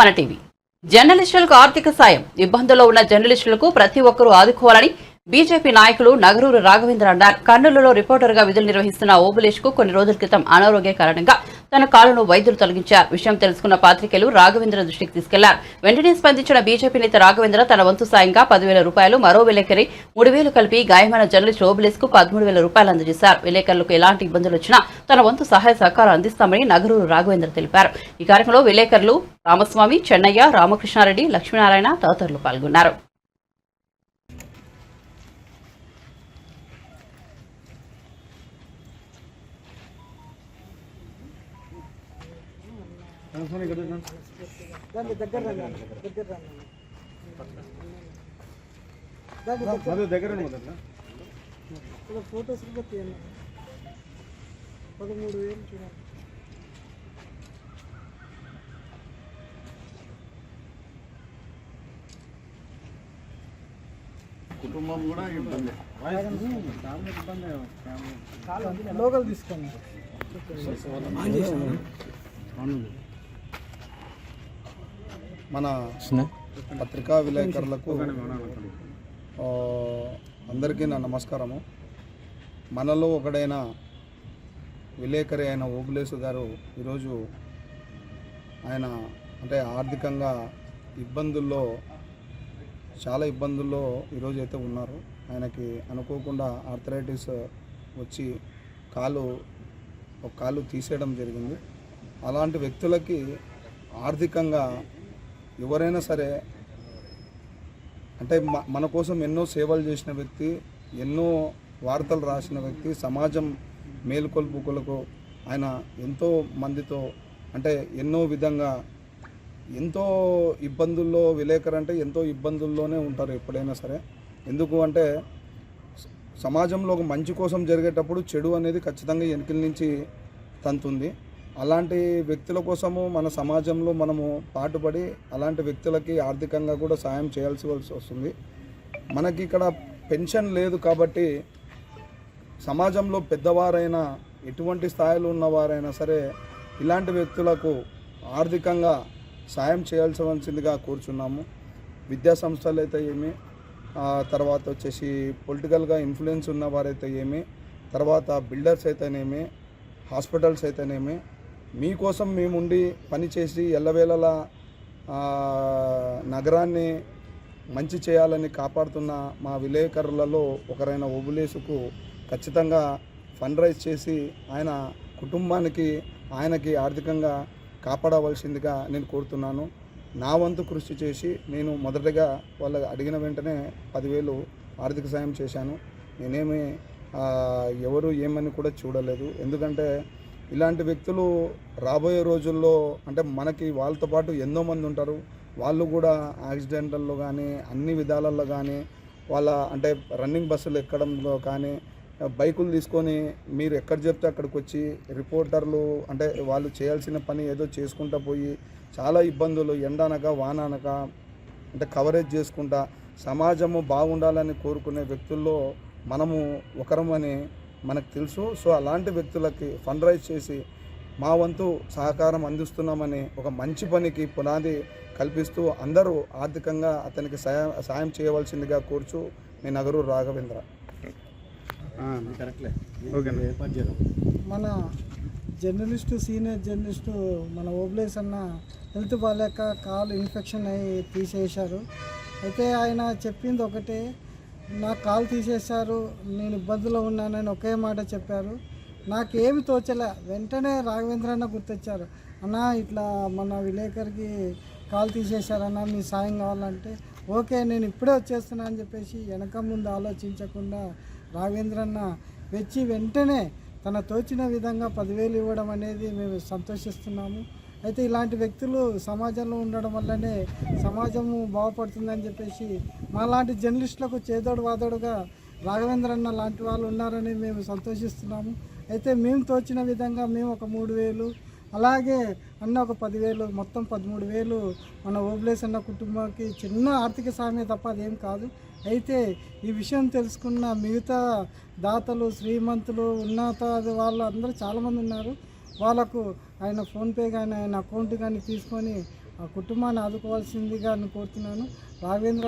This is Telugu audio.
మన టీవీ. జర్నలిస్టులకు ఆర్థిక సాయం. ఇబ్బందుల్లో ఉన్న జర్నలిస్టులకు ప్రతి ఒక్కరూ ఆదుకోవాలని బీజేపీ నాయకులు నగరూరు రాఘవేంద్ర అన్నారు కర్నూలులో రిపోర్టర్గా విధులు నిర్వహిస్తున్న ఓబులేష్కు కొన్ని రోజుల క్రితం అనారోగ్య కారణంగా తన కాలును వైద్యులు తొలగించారు. విషయం తెలుసుకున్న పాత్రికేయులు రాఘవేంద్ర దృష్టికి తీసుకెళ్ళారు. వెంటనే స్పందించిన బీజేపీ నేత రాఘవేంద్ర తన వంతు సాయంగా పదివేల రూపాయలు మరో విలేకరి మూడు వేలు కలిపి గాయమైన జర్నలిస్ట్ ఓబులేష్కు పదమూడు వేల రూపాయలు అందజేశారు. విలేకరులకు ఎలాంటి ఇబ్బందులు వచ్చినా తన వంతు సహాయ సహకారం అందిస్తామని నగరూరు రాఘవేంద్ర తెలిపారు. ఈ కార్యక్రమంలో విలేకరులు రామస్వామి చెన్నయ్య రామకృష్ణారెడ్డి లక్ష్మీనారాయణ తదితరులు పాల్గొన్నారు. దాన్ని దగ్గర రండి దగ్గర రండి మధు దగ్గర మొదట ఇక్కడ ఫొటోస్ కూడా తీయండి పదమూడు వేలు చూడండి కుటుంబం కూడా ఇబ్బంది లోకల్ తీసుకోండి మన పత్రికా విలేకరులకు అందరికీ నా నమస్కారము. మనలో ఒకడైన విలేకరి అయిన ఓబులేసు గారు ఈరోజు ఆయన అంటే ఆర్థికంగా ఇబ్బందుల్లో చాలా ఇబ్బందుల్లో ఈరోజు అయితే ఉన్నారు. ఆయనకి అనుకోకుండా ఆర్థరైటిస్ వచ్చి కాలు ఒక కాలు తీసేయడం జరిగింది. అలాంటి వ్యక్తులకి ఆర్థికంగా ఎవరైనా సరే అంటే మన కోసం ఎన్నో సేవలు చేసిన వ్యక్తి ఎన్నో వార్తలు రాసిన వ్యక్తి సమాజం మేలుకొల్పుకులకు ఆయన ఎంతో మందితో అంటే ఎన్నో విధంగా ఎంతో ఇబ్బందుల్లో విలేకరు అంటే ఎంతో ఇబ్బందుల్లోనే ఉంటారు ఎప్పుడైనా సరే. ఎందుకు అంటే సమాజంలో ఒక మంచి కోసం జరిగేటప్పుడు చెడు అనేది ఖచ్చితంగా వెనుకల నుంచి తంతుంది. అలాంటి వ్యక్తుల కోసము మన సమాజంలో మనము పాటుపడి అలాంటి వ్యక్తులకి ఆర్థికంగా కూడా సాయం చేయాల్సి వస్తుంది. మనకి ఇక్కడ పెన్షన్ లేదు కాబట్టి సమాజంలో పెద్దవారైనా ఎటువంటి స్థాయిలో ఉన్నవారైనా సరే ఇలాంటి వ్యక్తులకు ఆర్థికంగా సాయం చేయాల్సివలసిందిగా కోరుచున్నాము. విద్యా సంస్థలు అయితే ఏమి తర్వాత వచ్చేసి పొలిటికల్గా ఇన్ఫ్లుయెన్స్ ఉన్న వారైతే ఏమి తర్వాత బిల్డర్స్ అయితేనేమి హాస్పిటల్స్ అయితేనేమి మీకోసం మేముండి పనిచేసి ఎల్లవేళలా నగరాన్ని మంచి చేయాలని కాపాడుతున్న మా విలేకరులలో ఒకరైన ఓబులేసుకు ఖచ్చితంగా ఫండ్ రైజ్ చేసి ఆయన కుటుంబానికి ఆయనకి ఆర్థికంగా కాపాడవలసిందిగా నేను కోరుతున్నాను. నా వంతు కృషి చేసి నేను మొదటగా వాళ్ళ అడిగిన వెంటనే పదివేలు ఆర్థిక సాయం చేశాను. నేనేమి ఎవరు ఏమని కూడా చూడలేదు. ఎందుకంటే ఇలాంటి వ్యక్తులు రాబోయే రోజుల్లో అంటే మనకి వాళ్ళతో పాటు ఎన్నో మంది ఉంటారు. వాళ్ళు కూడా యాక్సిడెంటల్లో కానీ అన్ని విధాలలో కానీ వాళ్ళ అంటే రన్నింగ్ బస్సులు ఎక్కడంలో కానీ బైకులు తీసుకొని మీరు ఎక్కడ చెప్తే అక్కడికి వచ్చి రిపోర్టర్లు అంటే వాళ్ళు చేయాల్సిన పని ఏదో చేసుకుంటా పోయి చాలా ఇబ్బందులు ఎండనక వాననక అంటే కవరేజ్ చేసుకుంటా సమాజము బాగుండాలని కోరుకునే వ్యక్తుల్లో మనము ఒకరమని మనకు తెలుసు. సో అలాంటి వ్యక్తులకి ఫండ్ రైజ్ చేసి మా వంతు సహకారం అందిస్తున్నామని ఒక మంచి పనికి పునాది కల్పిస్తూ అందరూ ఆర్థికంగా అతనికి సాయం సాయం చేయవలసిందిగా కోరుచు మీ నగరు రాఘవేంద్ర. మన జర్నలిస్టు సీనియర్ జర్నలిస్టు మన ఓబ్లేస్ అన్న హెల్త్ బాగాలేక కాలు ఇన్ఫెక్షన్ అయ్యి తీసేశారు. అయితే ఆయన చెప్పింది ఒకటే నా కాలు తీసేశారు నేను ఇబ్బందులో ఉన్నానని ఒకే మాట చెప్పారు. నాకేమి తోచలే. వెంటనే రాఘవేంద్ర అన్న గుర్తొచ్చారు. అన్న ఇట్లా మన విలేకరికి కాలు తీసేశారన్న మీ సాయం కావాలంటే ఓకే నేను ఇప్పుడే వచ్చేస్తున్నా అని చెప్పేసి వెనక ముందు ఆలోచించకుండా రాఘవేంద్రన్న వచ్చి వెంటనే తన తోచిన విధంగా పదివేలు ఇవ్వడం అనేది మేము సంతోషిస్తున్నాము. అయితే ఇలాంటి వ్యక్తులు సమాజంలో ఉండడం వల్లనే సమాజము బాగుపడుతుందని చెప్పేసి మాలాంటి జర్నలిస్టులకు చేదోడు వాదోడుగా రాఘవేంద్ర అన్న లాంటి వాళ్ళు ఉన్నారని మేము సంతోషిస్తున్నాము. అయితే మేము తోచిన విధంగా మేము ఒక మూడు వేలు అలాగే అన్న ఒక పదివేలు మొత్తం పదమూడు వేలు మన ఓబ్లేస్ అన్న కుటుంబానికి చిన్న ఆర్థిక సామ్య తప్ప అదేం కాదు. అయితే ఈ విషయం తెలుసుకున్న మిగతా దాతలు శ్రీమంతులు ఉన్నత వాళ్ళు అందరూ చాలామంది ఉన్నారు. వాళ్ళకు ఆయన ఫోన్పే కానీ ఆయన అకౌంట్ కానీ తీసుకొని ఆ కుటుంబాన్ని ఆదుకోవాల్సిందిగా నేను కోరుతున్నాను. రాఘవేంద్ర